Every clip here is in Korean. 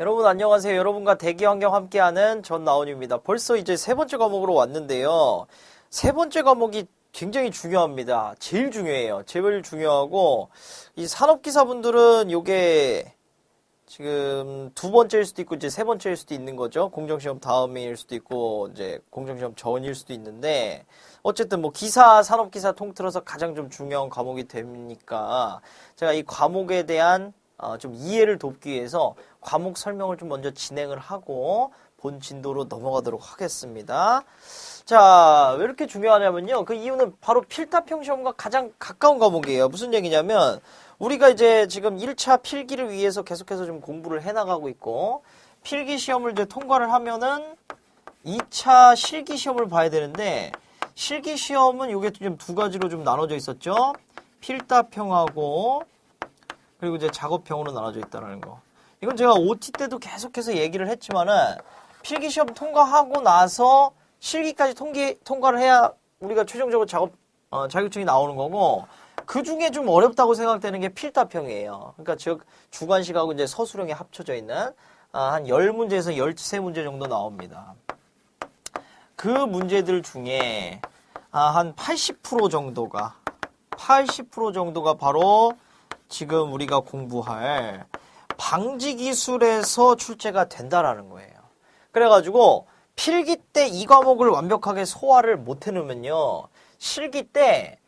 여러분 안녕하세요. 여러분과 대기 환경 함께하는 전 나온입니다. 벌써 이제 세 번째 과목으로 왔는데요. 세 번째 과목이 굉장히 중요합니다. 제일 중요해요. 제일 중요하고 이 산업기사분들은 요게 지금 두 번째일 수도 있고 이제 세 번째일 수도 있는 거죠. 공정시험 다음일 수도 있고 이제 공정시험 전일 수도 있는데 어쨌든 뭐 기사 산업기사 통틀어서 가장 좀 중요한 과목이 되니까 제가 이 과목에 대한 어, 좀 이해를 돕기 위해서 과목 설명을 좀 먼저 진행을 하고 본 진도로 넘어가도록 하겠습니다. 자, 왜 이렇게 중요하냐면요. 그 이유는 바로 필답형 시험과 가장 가까운 과목이에요. 무슨 얘기냐면 우리가 이제 지금 1차 필기를 위해서 계속해서 좀 공부를 해 나가고 있고 필기 시험을 이제 통과를 하면은 2차 실기 시험을 봐야 되는데 실기 시험은 이게 좀 두 가지로 좀 나눠져 있었죠. 필답형하고 그리고 이제 작업형으로 나눠져 있다는 거. 이건 제가 OT 때도 계속해서 얘기를 했지만은 필기 시험 통과하고 나서 실기까지 통기, 통과를 해야 우리가 최종적으로 작업 어, 자격증이 나오는 거고 그 중에 좀 어렵다고 생각되는 게 필답형이에요. 그러니까 즉 주관식하고 이제 서술형이 합쳐져 있는 아, 한 10문제에서 13문제 정도 나옵니다. 그 문제들 중에 아, 한 80% 정도가 80% 정도가 바로 지금 우리가 공부할 방지 기술에서 출제가 된다라는 거예요. 그래가지고 필기 때 이 과목을 완벽하게 소화를 못 해놓으면요. 실기 때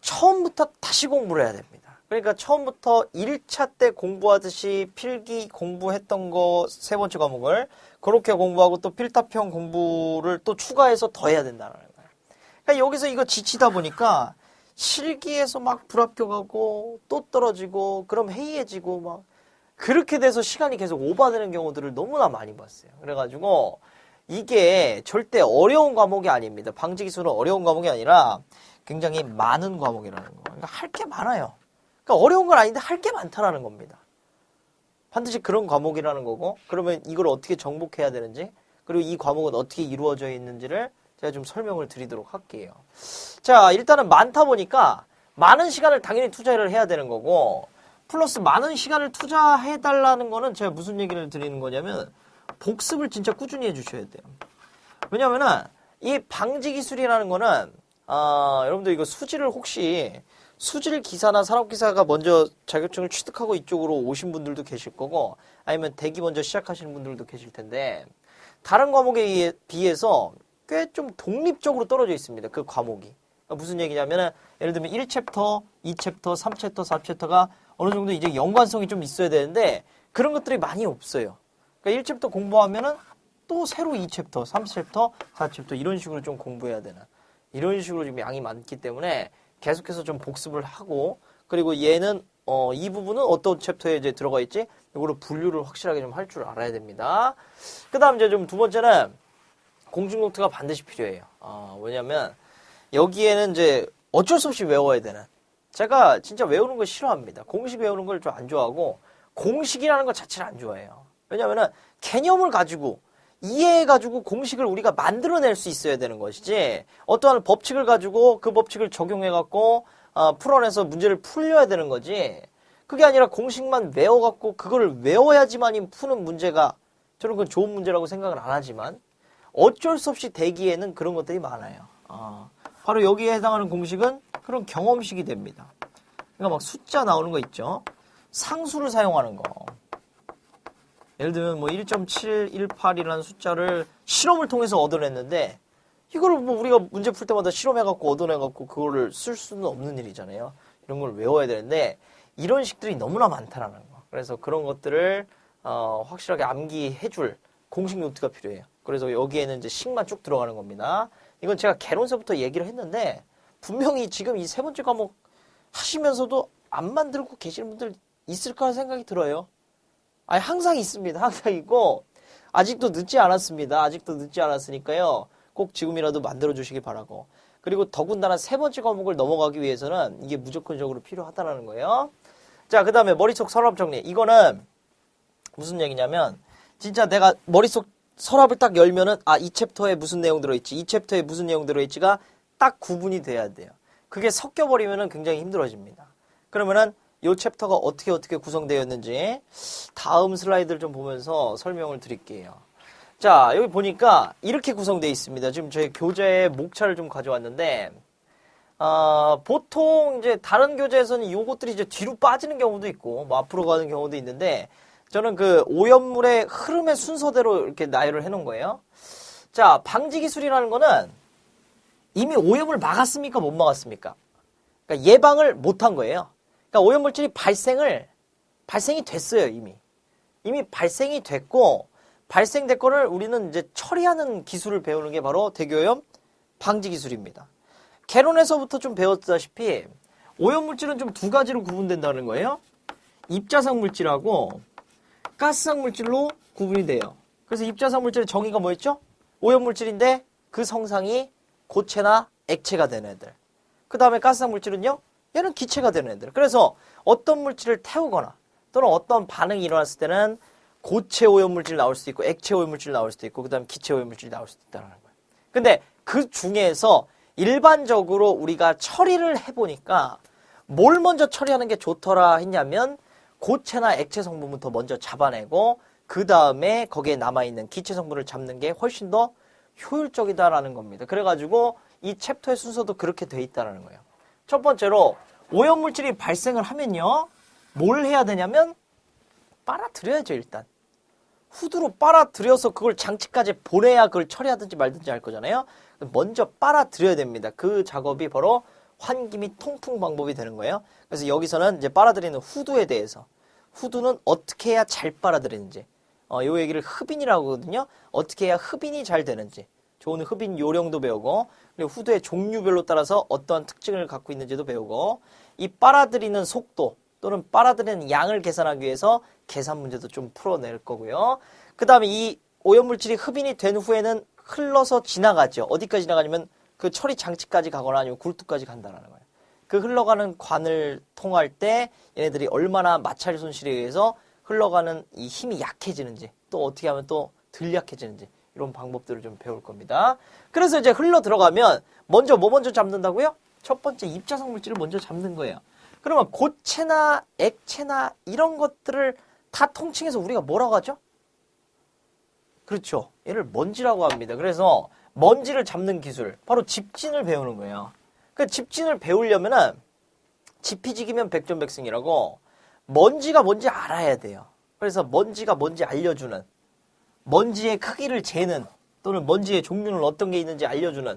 처음부터 다시 공부를 해야 됩니다. 그러니까 처음부터 1차 때 공부하듯이 필기 공부했던 거 세 번째 과목을 그렇게 공부하고 또 필답형 공부를 또 추가해서 더 해야 된다는 거예요. 그러니까 여기서 이거 지치다 보니까 실기에서 막 불합격하고 또 떨어지고 그럼 해이해지고 막 그렇게 돼서 시간이 계속 오버되는 경우들을 너무나 많이 봤어요. 그래가지고 이게 절대 어려운 과목이 아닙니다. 방지 기술은 어려운 과목이 아니라 굉장히 많은 과목이라는 거. 그러니까 할 게 많아요. 그러니까 어려운 건 아닌데 할 게 많다라는 겁니다. 반드시 그런 과목이라는 거고 그러면 이걸 어떻게 정복해야 되는지 그리고 이 과목은 어떻게 이루어져 있는지를 제가 좀 설명을 드리도록 할게요. 자, 일단은 많다 보니까 많은 시간을 당연히 투자를 해야 되는 거고 플러스 많은 시간을 투자해 달라는 거는 제가 무슨 얘기를 드리는 거냐면 복습을 진짜 꾸준히 해 주셔야 돼요. 왜냐면은 이 방지 기술이라는 거는 아, 여러분들 이거 수지를 혹시 수질 기사나 산업 기사가 먼저 자격증을 취득하고 이쪽으로 오신 분들도 계실 거고 아니면 대기 먼저 시작하시는 분들도 계실 텐데 다른 과목에 비해서 꽤 좀 독립적으로 떨어져 있습니다. 그 과목이. 그러니까 무슨 얘기냐면은 예를 들면 1챕터, 2챕터, 3챕터, 4챕터가 어느 정도 이제 연관성이 좀 있어야 되는데 그런 것들이 많이 없어요. 그러니까 1챕터 공부하면은 또 새로 2챕터, 3챕터, 4챕터 이런 식으로 좀 공부해야 되는 이런 식으로 지금 양이 많기 때문에 계속해서 좀 복습을 하고 그리고 얘는 어, 이 부분은 어떤 챕터에 이제 들어가 있지? 이거를 분류를 확실하게 좀 할 줄 알아야 됩니다. 그 다음 이제 좀 두 번째는 공중 노트가 반드시 필요해요. 어, 왜냐면 여기에는 이제 어쩔 수 없이 외워야 되는. 제가 진짜 외우는 걸 싫어합니다. 공식 외우는 걸 좀 안 좋아하고 공식이라는 것 자체를 안 좋아해요. 왜냐면은 개념을 가지고 이해해가지고 공식을 우리가 만들어낼 수 있어야 되는 것이지 어떠한 법칙을 가지고 그 법칙을 적용해갖고 어, 풀어내서 문제를 풀려야 되는 거지 그게 아니라 공식만 외워갖고 그걸 외워야지만이 푸는 문제가 저는 그건 좋은 문제라고 생각을 안 하지만 어쩔 수 없이 대기에는 그런 것들이 많아요. 어, 바로 여기에 해당하는 공식은 그런 경험식이 됩니다. 그러니까 막 숫자 나오는 거 있죠. 상수를 사용하는 거. 예를 들면 뭐 1.718이라는 숫자를 실험을 통해서 얻어냈는데 이거를 뭐 우리가 문제 풀 때마다 실험해갖고 얻어내갖고 그거를 쓸 수는 없는 일이잖아요. 이런 걸 외워야 되는데 이런 식들이 너무나 많다라는 거. 그래서 그런 것들을 어, 확실하게 암기해줄 공식 노트가 필요해요. 그래서 여기에는 이제 식만 쭉 들어가는 겁니다. 이건 제가 개론서부터 얘기를 했는데 분명히 지금 이 세 번째 과목 하시면서도 안 만들고 계시는 분들 있을 거라 생각이 들어요. 아니 항상 있습니다. 항상 있고 아직도 늦지 않았습니다. 아직도 늦지 않았으니까요. 꼭 지금이라도 만들어 주시기 바라고. 그리고 더군다나 세 번째 과목을 넘어가기 위해서는 이게 무조건적으로 필요하다라는 거예요. 자, 그 다음에 머릿속 서랍 정리. 이거는 무슨 얘기냐면 진짜 내가 머릿속 서랍을 딱 열면은 아, 이 챕터에 무슨 내용 들어있지, 이 챕터에 무슨 내용 들어있지가 딱 구분이 돼야 돼요. 그게 섞여버리면은 굉장히 힘들어집니다. 그러면은 요 챕터가 어떻게 어떻게 다 다음 슬라이드를 좀 보면서 설명을 드릴게요. 자, 여기 보니까 이렇게 구성되어 있습니다. 지금 저희 교재에 목차를 좀 가져왔는데, 어, 보통 이제 다른 교재에서는 요것들이 이제 뒤로 빠지는 경우도 있고, 뭐 앞으로 가는 경우도 있는데, 저는 그 오염물의 흐름의 순서대로 이렇게 나열을 해 놓은 거예요. 자, 방지 기술이라는 거는 이미 오염을 막았습니까? 못 막았습니까? 그러니까 예방을 못 한 거예요. 그러니까 오염물질이 발생을, 발생이 됐어요, 이미. 이미 발생이 됐고, 발생된 거를 우리는 이제 처리하는 기술을 배우는 게 바로 대기오염 방지 기술입니다. 개론에서부터 좀 배웠다시피 오염물질은 좀 두 가지로 구분된다는 거예요. 입자상 물질하고 가스상 물질로 구분이 돼요. 그래서 입자상 물질의 정의가 뭐였죠? 오염 물질인데 그 성상이 고체나 액체가 되는 애들. 그 다음에 가스상 물질은요? 얘는 기체가 되는 애들. 그래서 어떤 물질을 태우거나 또는 어떤 반응이 일어났을 때는 고체 오염 물질 나올 수도 있고 액체 오염 물질 나올 수도 있고 그 다음에 기체 오염 물질이 나올 수도 있다는 거예요. 근데 그 중에서 일반적으로 우리가 처리를 해보니까 뭘 먼저 처리하는 게 좋더라 했냐면 고체나 액체 성분부터 먼저 잡아내고 그 다음에 거기에 남아있는 기체 성분을 잡는 게 훨씬 더 효율적이다라는 겁니다. 그래가지고 이 챕터의 순서도 그렇게 돼 있다는 거예요. 첫 번째로 오염물질이 발생을 하면요. 뭘 해야 되냐면 빨아들여야죠 일단. 후드로 빨아들여서 그걸 장치까지 보내야 그걸 처리하든지 말든지 할 거잖아요. 먼저 빨아들여야 됩니다. 그 작업이 바로 환기 및 통풍 방법이 되는 거예요. 그래서 여기서는 이제 빨아들이는 후드에 대해서 후드는 어떻게 해야 잘 빨아들이는지 어, 요 얘기를 흡인이라고 하거든요. 어떻게 해야 흡인이 잘 되는지 좋은 흡인 요령도 배우고 그리고 후드의 종류별로 따라서 어떠한 특징을 갖고 있는지도 배우고 이 빨아들이는 속도 또는 빨아들이는 양을 계산하기 위해서 계산 문제도 좀 풀어낼 거고요. 그 다음에 이 오염물질이 흡인이 된 후에는 흘러서 지나가죠. 어디까지 지나가냐면 그 처리 장치까지 가거나 아니면 굴뚝까지 간다는 거예요. 그 흘러가는 관을 통할 때 얘네들이 얼마나 마찰 손실에 의해서 흘러가는 이 힘이 약해지는지 또 어떻게 하면 또 덜 약해지는지 이런 방법들을 좀 배울 겁니다. 그래서 이제 흘러 들어가면 먼저 뭐 먼저 잡는다고요? 첫 번째 입자성 물질을 먼저 잡는 거예요. 그러면 고체나 액체나 이런 것들을 다 통칭해서 우리가 뭐라고 하죠? 그렇죠. 얘를 먼지라고 합니다. 그래서 먼지를 잡는 기술, 바로 집진을 배우는 거예요. 그 집진을 배우려면은 지피지기면 백전백승이라고 먼지가 뭔지 알아야 돼요. 그래서 먼지가 뭔지 알려주는 먼지의 크기를 재는 또는 먼지의 종류는 어떤 게 있는지 알려주는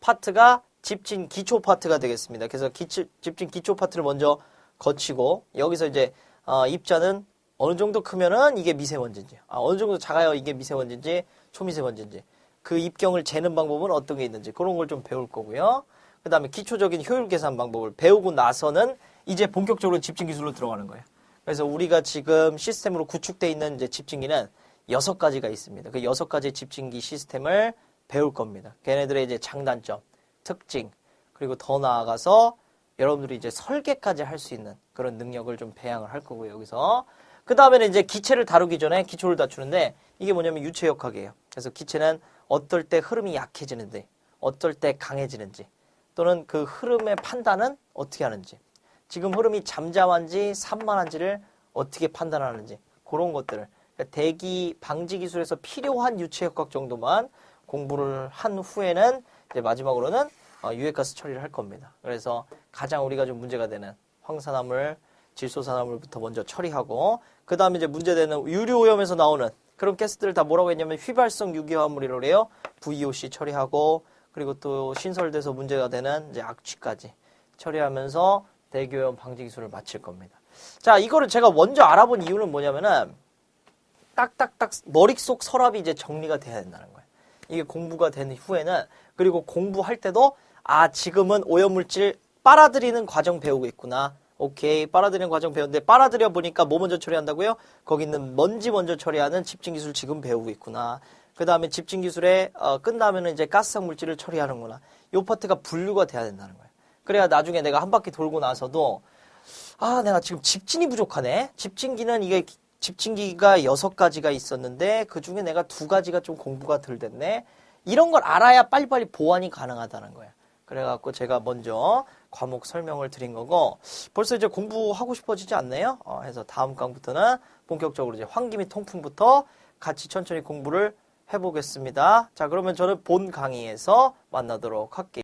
파트가 집진 기초 파트가 되겠습니다. 그래서 기초, 집진 기초 파트를 먼저 거치고 여기서 이제 어, 입자는 어느 정도 크면은 이게 미세먼지인지 아, 어느 정도 작아요 이게 미세먼지인지 초미세먼지인지 그 입경을 재는 방법은 어떤 게 있는지 그런 걸 좀 배울 거고요. 그 다음에 기초적인 효율 계산 방법을 배우고 나서는 이제 본격적으로 집진 기술로 들어가는 거예요. 그래서 우리가 지금 시스템으로 구축되어 있는 이제 집진기는 여섯 가지가 있습니다. 그 여섯 가지 집진기 시스템을 배울 겁니다. 걔네들의 이제 장단점, 특징, 그리고 더 나아가서 여러분들이 이제 설계까지 할 수 있는 그런 능력을 좀 배양을 할 거고요, 여기서. 그 다음에는 이제 기체를 다루기 전에 기초를 갖추는데 이게 뭐냐면 유체역학이에요. 그래서 기체는 어떨 때 흐름이 약해지는지, 어떨 때 강해지는지, 또는 그 흐름의 판단은 어떻게 하는지, 지금 흐름이 잠잠한지 산만한지를 어떻게 판단하는지, 그런 것들을. 그러니까 대기 방지 기술에서 필요한 유체역학 정도만 공부를 한 후에는 이제 마지막으로는 어, 유해가스 처리를 할 겁니다. 그래서 가장 우리가 좀 문제가 되는 황산화물, 질소산화물부터 먼저 처리하고 그 다음에 이제 문제되는 유류오염에서 나오는 그런 가스들을 다 뭐라고 했냐면 휘발성 유기화합물이라고 해요. VOC 처리하고 그리고 또 신설돼서 문제가 되는 이제 악취까지 처리하면서 대기오염 방지 기술을 마칠 겁니다. 자, 이거를 제가 먼저 알아본 이유는 뭐냐면은 딱딱딱 머릿속 서랍이 이제 정리가 돼야 된다는 거예요. 이게 공부가 된 후에는 그리고 공부할 때도 아 지금은 오염물질 빨아들이는 과정 배우고 있구나. 오케이 빨아들이는 과정 배웠는데 빨아들여 보니까 뭐 먼저 처리한다고요? 거기 있는 먼지 먼저 처리하는 집진 기술 지금 배우고 있구나. 그 다음에 집진 기술에 어, 끝나면은 이제 가스성 물질을 처리하는구나. 요 파트가 분류가 돼야 된다는 거예요. 그래야 나중에 내가 한 바퀴 돌고 나서도 아 내가 지금 집진이 부족하네. 집진기는 이게 집진기가 여섯 가지가 있었는데 그 중에 내가 두 가지가 좀 공부가 덜 됐네. 이런 걸 알아야 빨리빨리 보완이 가능하다는 거예요. 그래갖고 제가 먼저 과목 설명을 드린 거고 벌써 이제 공부하고 싶어지지 않나요? 어, 해서 다음 강부터는 본격적으로 이제 및 통풍부터 같이 천천히 공부를 해보겠습니다. 자, 그러면 저는 본 강의에서 만나도록 할게요.